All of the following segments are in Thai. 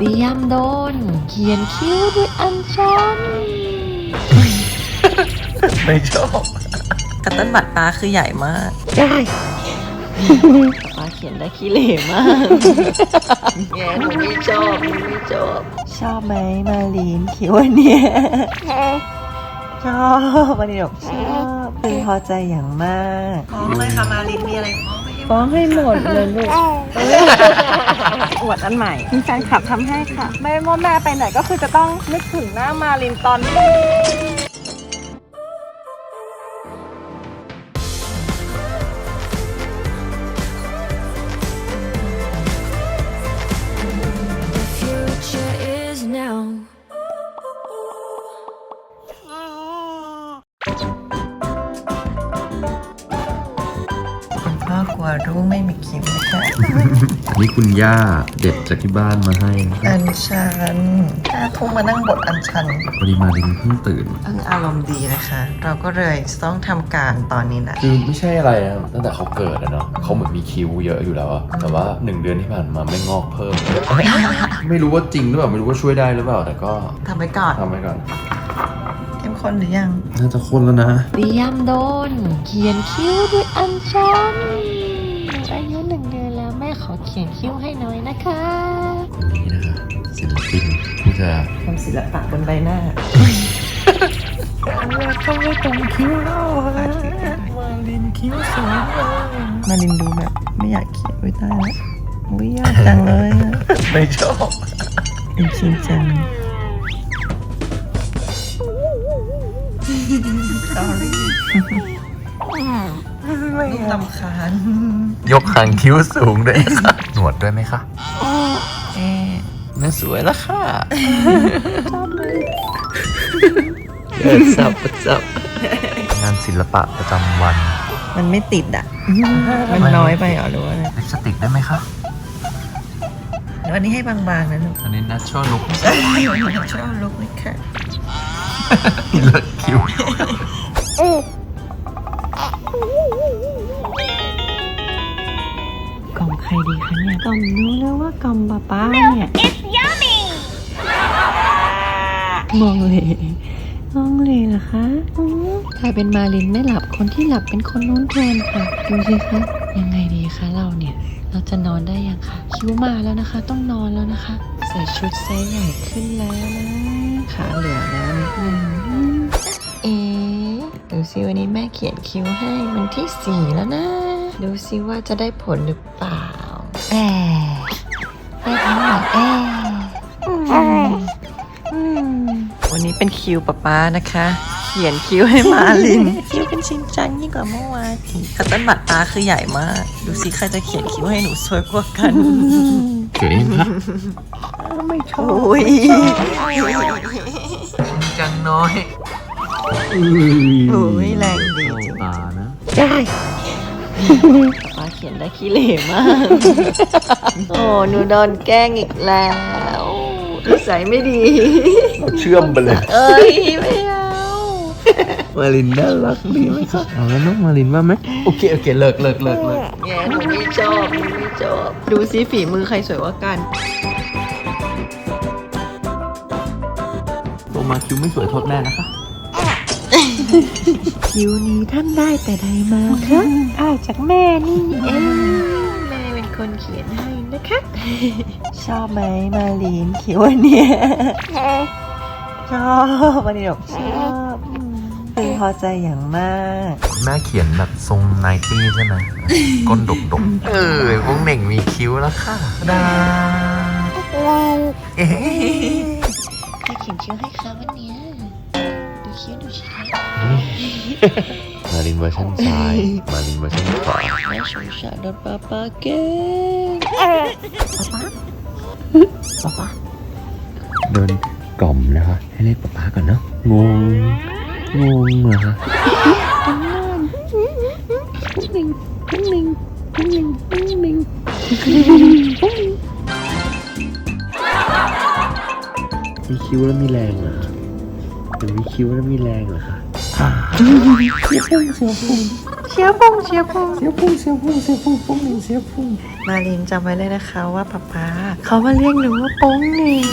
เตรียมโดน เขียนคิ้วด้วยอัญชันไม่ชอบกัตเติ้ลบัตรตาคือใหญ่มาก ได้ป้าเขียนได้ขี้เหร่มากแง่หนูไม่ชอบหนูไม่ชอบ ชอบไหมมาลีนคิดว่าเนี่ยชอบมาลีนบอกชอบพึงพอใจอย่างมากฟ้องเลยค่ะมาลีนมีอะไรฟ้องไหม ฟ้องให้หมดเลยลูกอวดอันใหม่มีแฟนคลับทำให้ค่ะ ไม่ว่าแม่ไปไหนก็คือจะต้องนึกถึงหน้ามาลินตอนนี้ คุณพ่อกลัวลูกไม่มีคิ้วนะคะอันนี้คุณย่าเด็ดจากที่บ้านมาให้นะครับอันชันถ้าทุ่มมานั่งบทอันชันพอดีมาลินเพิ่งตื่น เพิ่งอารมณ์ดีนะคะ เราก็เลยต้องทำการตอนนี้นะ คือไม่ใช่อะไรนะตั้งแต่เขาเกิดอะเนาะเขาเหมือนมีคิ้วเยอะอยู่แล้วอะแต่ว่าหนึ่งเดือนที่ผ่านมาไม่งอกเพิ่ม ไม่รู้ว่าจริงหรือเปล่าไม่รู้ว่าช่วยได้หรือเปล่า แต่ก็ทำไปก่อน ทำไปก่อนเข้มข้นหรือยัง น่าจะคนแล้วนะ เตรียมโดน เขียนคิ้วด้วยอัญชัน อายุหนึ่งเดือนแล้วแม่ขอเขียนคิ้วให้หน่อยนะคะคนนี้นะคะศิลปินที่จะทำศิลปะบนใบหน้าเขาไม่ตรงคิ้วเรามาลินคิ้วสวยมาลินดูแบบไม่อยากเขียนไว้ใต้แล้วอุ้ยยากจังเลยอะไม่ชอบเป็นจริงจัง sorry ไม่ลำคาญยกหางคิ้วสูงด้วยค่ะหนวดด้วยไหมคะเอ๊ะแม่สวยแล้วค่ะเกิดสับสับงานศิลปะประจำวัน มันไม่ติดอะ มันน้อยไปเหรอหรือว่าอะไรลิปสติกได้ไหมคะเดี๋ยวอันนี้ให้บางๆนะลูกอันนี้ natural look ชอบลุกเลยค่ะเลิศคิ้วกล่อมใคร ดีคะเนี่ยกล่อมรู้แล้วว่ากล่อมป้าป้าเนี่ยมองเลยมองเลยเหรอคะอืมใครเป็นมาลินไม่หลับคนที่หลับเป็นคนนู้นแทนค่ะ ดูสิคะยังไงดีคะเราเนี่ยเราจะนอนได้ยังคะคิ้วมาแล้วนะคะ ต้องนอนแล้วนะคะ ใส่ชุดไซส์ใหญ่ขึ้นแล้วนะขาเหลือแล้วนิดนึงอืมเอ๊ะดูสิวันนี้แม่เขียนคิ้วให้มันที่สี่แล้วนะ ดูสิว่าจะได้ผลหรือเปล่า แอบได้ผลหรือแออืมอืมวันนี้เป็นคิวป๊าป๊านะคะ เขียนคิวให้มาลิน คิวเป็นชิ้นจังยิ่งกว่าเมื่อวานกคัตเติ้ลบัตรตาคือใหญ่มาก ดูสิใครจะเขียนคิวให้หนูสวยกว่ากัน เก๋ค่ะไม่ชอบโอ้ยจังน้อยโอ้ยแรงดีจริงตานะ ได้ ขียนได้ขี้เหร่มาก โอ้หนูโดนแกล้งอีกแล้วนิสัยไม่ดี เชื่อมไปเลย เอ้ยไม่เอามารินน่ารักดีไหมคะเอาแล้วน้องมารินว่าไหมโอเคโอเคเลิกเลิกเลิกเลิกแง่หนูไม่ชอบหนูไม่ชอบ ดูซิฝีมือใครสวยกว่ากัน โตมาคิ้วไม่สวยโทษแม่นะคะ คิวนี้ท่านได้แต่ใดมาคะอ้าวจากแม่นี่เองแม่เป็นคนเขียนให้นะคะ ชอบไหมมาลินคิ้วอันเนี่ยชอบมาลินบอกชอบพึงพอใจอย่างมากแม่เขียนแบบทรงไนตี้ใช่ไหมก้นดกดกๆเออพวกเหน่งมีคิ้วแล้วค่ะดาเอ๊ะใครเขียนคิ้วให้คะวันเนี้ยดู คิ้วดูชิคะมารินเวอร์ชันซ้าย มารินเวอร์ชันขวาแม่สงสารโดนป้าป้าเก่งเดินกล่อมนะคะ ให้เรียกป๊าป๊าก่อนเนาะ งง งงเหรอคะหนึ่งหนึ่งหนึ่งหนึ่งหนึ่งมีคิ้วแล้วมีแรงเหรอ หรือมีคิ้วแล้วมีแรงเหรอคะชชียร์พุงเชียร์พุงเสียพุ่งเสียพุ่งเสียพุ่งปุ้งหนึ่งเสียพุ่งมาลินจำไว้เลยนะคะว่าป๊าป๊าเขามาเรียกหนูว่าโป้งหนิง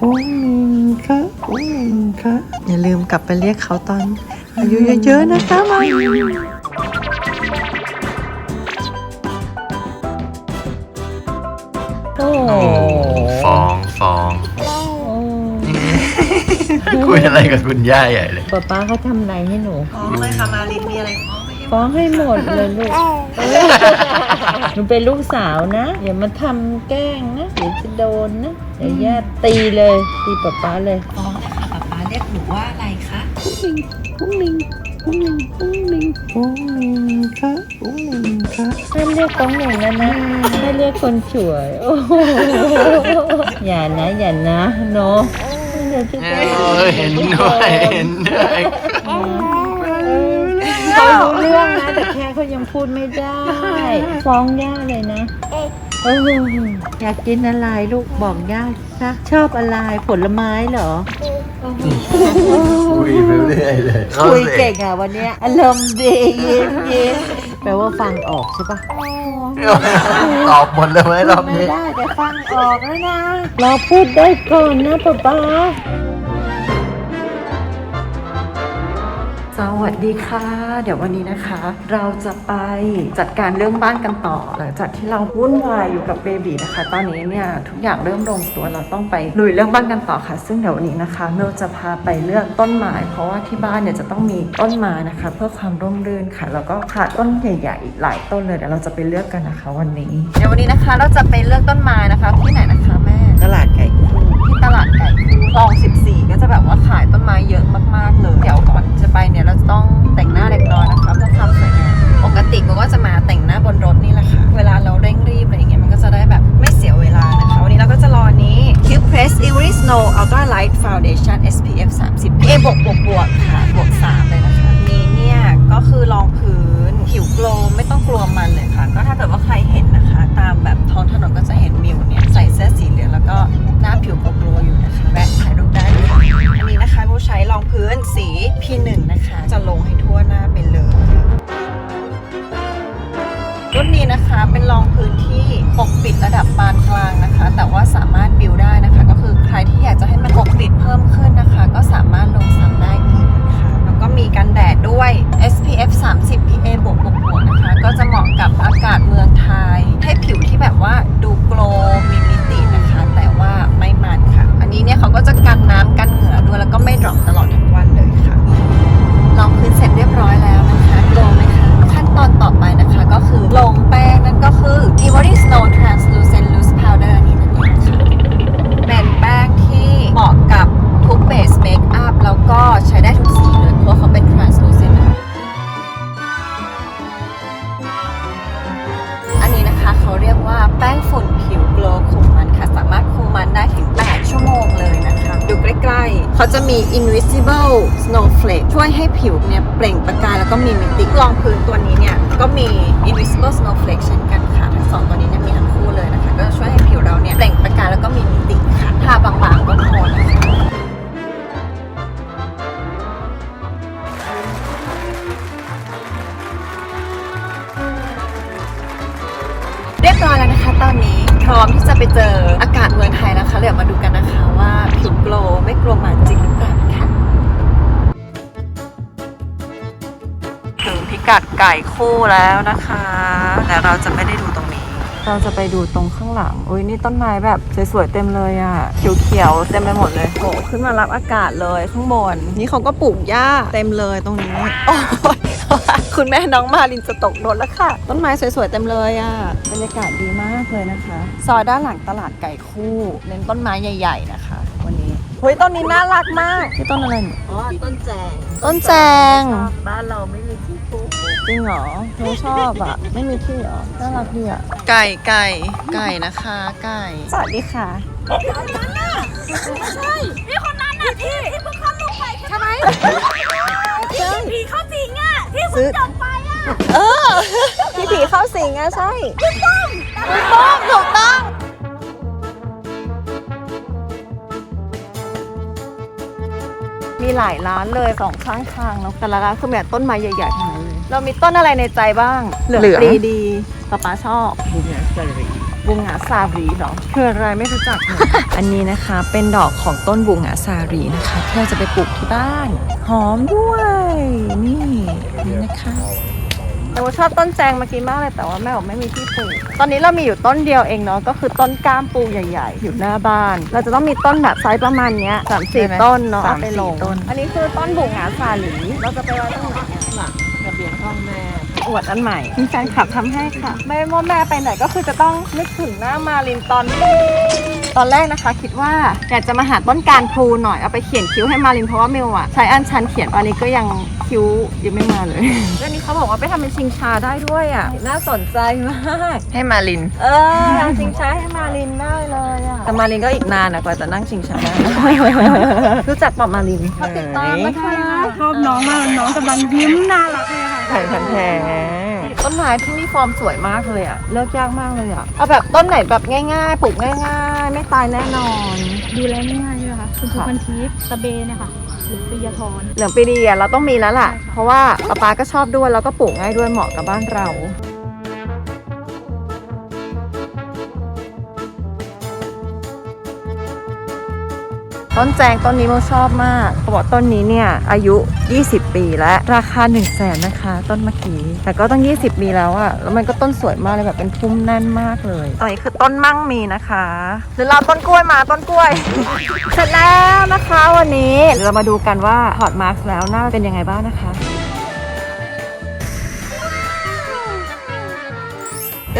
ปุ้งหนึ่งค่ะปุ้งหนึ่งค่ะอย่าลืมกลับไปเรียกเขาตอนอายุเยอะๆนะคะมาลินโอ้ฟองฟอง คุยอะไรกับคุณย่าใหญ่เลย ป๊าป๊าเขาทำอะไรให้หนู ฟ้องเลยค่ะมาลินมีอะไรฟ้องไหมฟ้องให้หมดเลยลูกหนูเป็นลูกสาวนะ อย่ามาทำแกล้งนะเดี๋ยวจะโดนนะเดี๋ยวย่าตีเลย ตีป๊าป๊าเลยฟ้องเลยค่ะป๊าป๊าเรียกหนูว่าอะไรคะปุ้งหนึ่งปุ้งหนึ่งปุ้งหนึ่งปุ้งหนึ่งค่ะปุ้งหนึ่งค่ะห้ามเรียกป้องอย่างนั้นนะให้เรียกคนช่วยโอ้โหอย่านะอย่านะเนาะ เดี๋ยวจะเห็นด้วยเห็นด้วยเขารู้เรื่องนะแต่แค่เขายังพูดไม่ได้ ฟ้องย่าเลยนะโอ้โหอยากกินอะไรลูกบอกย่าซะชอบอะไรผลไม้เหรอคุยไปเรื่อยเลยคุยเก่งอะวันเนี้ยอารมณ์ดียิ้มยิ้ม แปลว่าฟังออกใช่ปะตอบหมดเลยไหมรอบไม่นี้ได้แต่ฟังออกแล้วนะรอพูดได้ก่อนนะป๊าป๊า สวัสดีค่ะ เดี๋ยววันนี้นะคะ เราจะไปจัดการเรื่องบ้านกันต่อหลังจากที่เราวุ่นวายอยู่กับเบบีนะคะ ตอนนี้เนี่ยทุกอย่างเริ่มลงตัวเราต้องไปลุยเรื่องบ้านกันต่อค่ะ ซึ่งเดี๋ยววันนี้นะคะเมลจะพาไปเลือกต้นไม้เพราะว่าที่บ้านเนี่ยจะต้องมีต้นไม้นะคะ เพื่อความร่มรื่นค่ะ แล้วก็ขาดต้นใหญ่ๆอีกหลายต้นเลยเดี๋ยวเราจะไปเลือกกันนะคะ วันนี้ เดี๋ยววันนี้นะคะเราจะไปเลือกต้นไม้นะคะที่ไหนนะคะแม่ตลาดไก่คู่ที่ตลาดไก่คลอง 14 ก็จะแบบว่าขายต้นไม้เยอะมากๆเลยเดี๋ยวก่อน จะไปเนี่ยเราจะต้องแต่งหน้าเล็กน้อยนะคะเพื่อความสวยงามปกติก็จะมาแต่งหน้าบนรถนี่แหละค่ะ เวลาเราเร่งรีบอะไรอย่างเงี้ยมันก็จะได้แบบไม่เสียเวลานะคะวันนี้เราก็จะรอนี้ Cube Press Ivory Snow Ultra Light Foundation SPF 30 PA บวกบวกบวกค่ะบวก3เลยนะคะนี้เนี่ยก็คือรองพื้น ผิวโกลมไม่ต้องกลัวมันเลยค่ะ ก็ถ้าเกิดว่าใครเห็นนะคะ ตามแบบท้องถนนก็จะเห็นมิวเนี่ยใส่เสื้อสีเหลืองแล้วก็หน้าผิวโกลมอยู่นะคะแวะถ่ายรูปได้เลยค่ะอันนี้นะคะมิวใช้รองพื้นสี P1 นะคะ จะลงให้ทั่วหน้าไปเลยรุ่นนี้นะคะเป็นรองพื้นที่ปกปิดระดับปานกลางนะคะ แต่ว่าสามารถบิวได้นะคะ ก็คือใครที่อยากจะให้มันปกปิดเพิ่มขึ้นนะคะ ก็สามารถลงซ้ำได้อีกนะ ก็มีกันแดดด้วย SPF 30 PA บวกบวกบวกนะคะ ก็จะเหมาะกับอากาศเมืองไทย ให้ผิวที่แบบว่าดูโกลมีมิตินะคะ แต่ว่า ใกล้ๆ เขาจะมี invisible snowflake ช่วยให้ผิวเนี่ยเปล่งประกายแล้วก็มีมิติรองพื้นตัวนี้เนี่ย ก็มี invisible snowflake เช่นกันค่ะ ทั้งสองตัวนี้เนี่ยมีทั้งคู่เลยนะคะ ก็ช่วยให้ผิวเราเนี่ยเปล่งประกายแล้วก็มีมิติค่ะทาบางๆก็พอนะคะเรียบร้อยแล้วนะคะ ตอนนี้พร้อมที่จะไปเจออากาศเมืองไทยนะคะเดี๋ยวมาดูกันนะคะ ว่าผิวโกลว์ไม่กลัวหมาจริงหรือเปล่านะคะถึงพิกัดไก่คู่แล้วนะคะ แต่เราจะไม่ได้ดูตรงนี้ เราจะไปดูตรงข้างหลังอุ้ยนี่ต้นไม้แบบสวยๆเต็มเลยอะ่ะเขียวๆเต็มไปหมดเลยโอ้ขึ้นมารับอากาศเลยข้างบน นี่เขาก็ปลูกหญ้าเต็มเลยตรงนี้โอ้ยคุณแม่น้องมาลินจะตกรถแล้วค่ะ ต้นไม้สวยๆเต็มเลยอะ่ะบรรยากาศดีมากเลยนะคะ ซอยด้านหลังตลาดไก่คู่เน้นต้นไม้ใหญ่ ๆ นะคะวันนี้ เฮ้ยต้นนี้น่ารักมากที่ต้นอะไรเนี่ยอ๋อต้นแจงต้นแจง บ้านเราไม่มีที่ปลูกจริงเหรอหนูชอบอะ ไม่มีที่เหรอ น่ารักดีอะ ไก่ไก่ไก่นะคะ ไก่ สวัสดีค่ะผีเข้าจริงอะที่ซื้คุณอจบไปอะ เออพี่ผีเข้าสิงอะใช่ถูกต้องถูกต้องถูกต้อง มีหลายร้านเลยสองข้างทางแล้วแต่ละร้านคือแบบต้นไม้ใหญ่ๆทั้งนั้นเลย เรามีต้นอะไรในใจบ้างเหลืองเหลืองปรีดีป๊าป๊าชอบบุงหงาซารีบุงหงาซารีเหรอคืออะไรไม่รู้จักเลยอันนี้นะคะเป็นดอกของต้นบุงหงาซารีนะคะที่เราจะไปปลูกที่บ้าน หอมด้วย นี่นี่นะคะ แต่ว่าชอบต้นแจงเมื่อกี้มากเลยแต่ว่าแม่บอกไม่มีที่ปลูก ตอนนี้เรามีอยู่ต้นเดียวเองเนาะก็คือต้นก้ามปูใหญ่ๆ อยู่หน้าบ้าน เราจะต้องมีต้นแบบไซส์ประมาณเนี้ยสามสี่ใช่ไหมต้นเนาะสามเอาไปลงสี่ต้น อันนี้คือต้นบุงหงาซาลีเราจะไปไว้ตรงไหนอะหลังระเบียงห้องแม่อวดอันใหม่มีแฟนคลับทำให้ค่ะไม่ว่าแม่ไปไหนก็คือจะต้องนึกถึงหน้ามาลินตอน ตอนแรกนะคะคิดว่าอยากจะมาหาต้นการพลูหน่อยเอาไปเขียนคิ้วให้มาลินเพราะว่าเมลอะใช้อันชันเขียนตอนนี้ก็ยัง คิ้วยังไม่มาเลยเรื่องนี้เขาบอกว่าไปทำเป็นชิงชาได้ด้วยอะ น่าสนใจมาก ให้มาลิน เออทำชิงช้าให้มาลินได้เลยอะ แต่มาลินก็อีกนานนะกว่าจะนั่งชิงช้าได้รู้จักปอบมาลินติดตามนะคะชอบน้องมากน้องกำลังยิ้มน่ารักเลยค่ะไผ่พันแท้ต้นไม้ที่นี่ฟอร์มสวยมากเลยอะ เลิกยากมากเลยอะ เอาแบบต้นไหนแบบง่ายๆ ปลูกง่าย ๆ ไม่ตายแน่นอน ดูแลง่ายๆใช่ไหมคะคุณครูค่ะพันทิพย์ตะเบเนี่ยค่ะ หรือปิยธรเหลืองปีดีอะเราต้องมีแล้วล่ะ เพราะว่าป๊าป๊าก็ชอบด้วยแล้วก็ปลูกง่ายด้วยเหมาะกับบ้านเรา ต้นแจงต้นนี้โมชอบมากเขาบอกต้นนี้เนี่ยอายุ 20 ปีและราคา 1 0 0 0 0แสนนะคะ ต้นเมื่อกี้แต่ก็ต้อง 20 ปีแล้วอะแล้วมันก็ต้นสวยมากเลยแบบเป็นพุ่มแน่นมากเลยอันนี้คือต้นมั่งมีนะคะหรือเราต้นกล้วยมาต้นกล้วย เสร็จแล้วนะคะวันนี้เรามาดูกันว่าถอดมาร์กแล้วหน้าเป็นยังไงบ้างนะคะ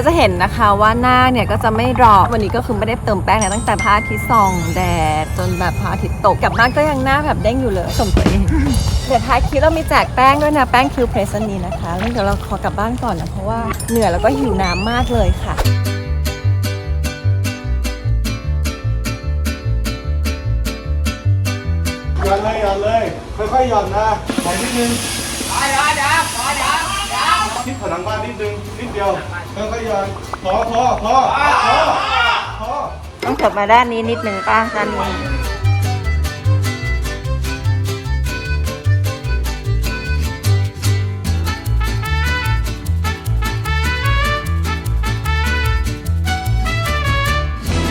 ก็จะเห็นนะคะว่าหน้าเนี่ยก็จะไม่รอบวันนี้ก็คือไม่ได้เติมแป้งเลยตั้งแต่พระอาทิตย์ส่องแดดจนแบบพระอาทิตย์ตกกลับบ้านก็ยังหน้าแบบเด้งอยู่เลยชมตัวเองเดี๋ยวท้ายคลิปเรามีแจกแป้งด้วยนะแป้งคิวเพรสซันนี้นะคะแล้วเดี๋ยวเราขอกลับบ้านก่อนนะเพราะว่าเหนื่อยแล้วก็หิวน้ำมากเลยค่ะหย่อนเลยหย่อนเลย ค่อยๆหย่อนนะขอนิดนึงเดี๋ยวเดี๋ยวเดี๋ยว เดี๋ยวทิศผนังบ้านนิดนึงนิดเดียวค่อยๆย่อนพอพอพอพอพอต้องกลับมาด้านนี้นิดนึงป้าด้านนี้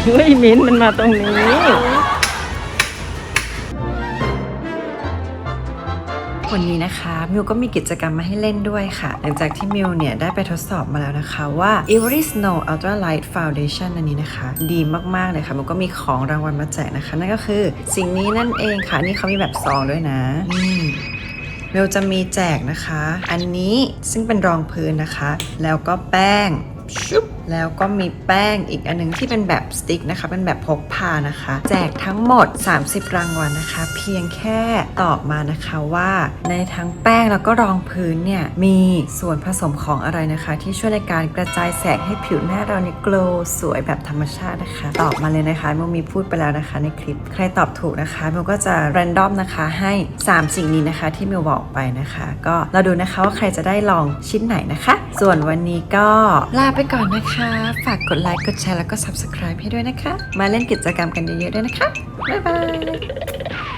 เฮ้ยมิ้นมันมาตรงนี้ วันนี้นะคะมิวก็มีกิจกรรมมาให้เล่นด้วยค่ะ หลังจากที่มิวเนี่ยได้ไปทดสอบมาแล้วนะคะว่า e v e r y Snow Ultra Light Foundation อันนี้นะคะ ดีมากๆเลยค่ะมิวก็มีของรางวัลมาแจกนะคะ นั่นก็คือสิ่งนี้นั่นเองค่ะ นี่เขามีแบบซองด้วยนะนี่มิวจะมีแจกนะคะ อันนี้ซึ่งเป็นรองพื้นนะคะ แล้วก็แป้ง ชุบแล้วก็มีแป้งอีกอันหนึงที่เป็นแบบสติ๊กนะคะ เป็นแบบพกพานะคะ แจกทั้งหมด 30 รางวัลนะคะ เพียงแค่ตอบมานะคะว่าในทั้งแป้งแล้วก็รองพื้นเนี่ย มีส่วนผสมของอะไรนะคะ ที่ช่วยในการกระจายแสงให้ผิวหน้าเราเนี่ย glow สวยแบบธรรมชาตินะคะ ตอบมาเลยนะคะมิวมีพูดไปแล้วนะคะ ในคลิปใครตอบถูกนะคะมิวก็จะ random นะคะให้ 3 สิ่งนี้นะคะ ที่มิวบอกไปนะคะ ก็เราดูนะคะว่าใครจะได้ลองชิ้นไหนนะคะ ส่วนวันนี้ก็ลาไปก่อนนะคะ ฝากกดไลค์ กดแชร์ แล้วก็ subscribe ให้ด้วยนะคะ มาเล่นกิจกรรมกันเยอะๆด้วยนะคะ บ๊ายบาย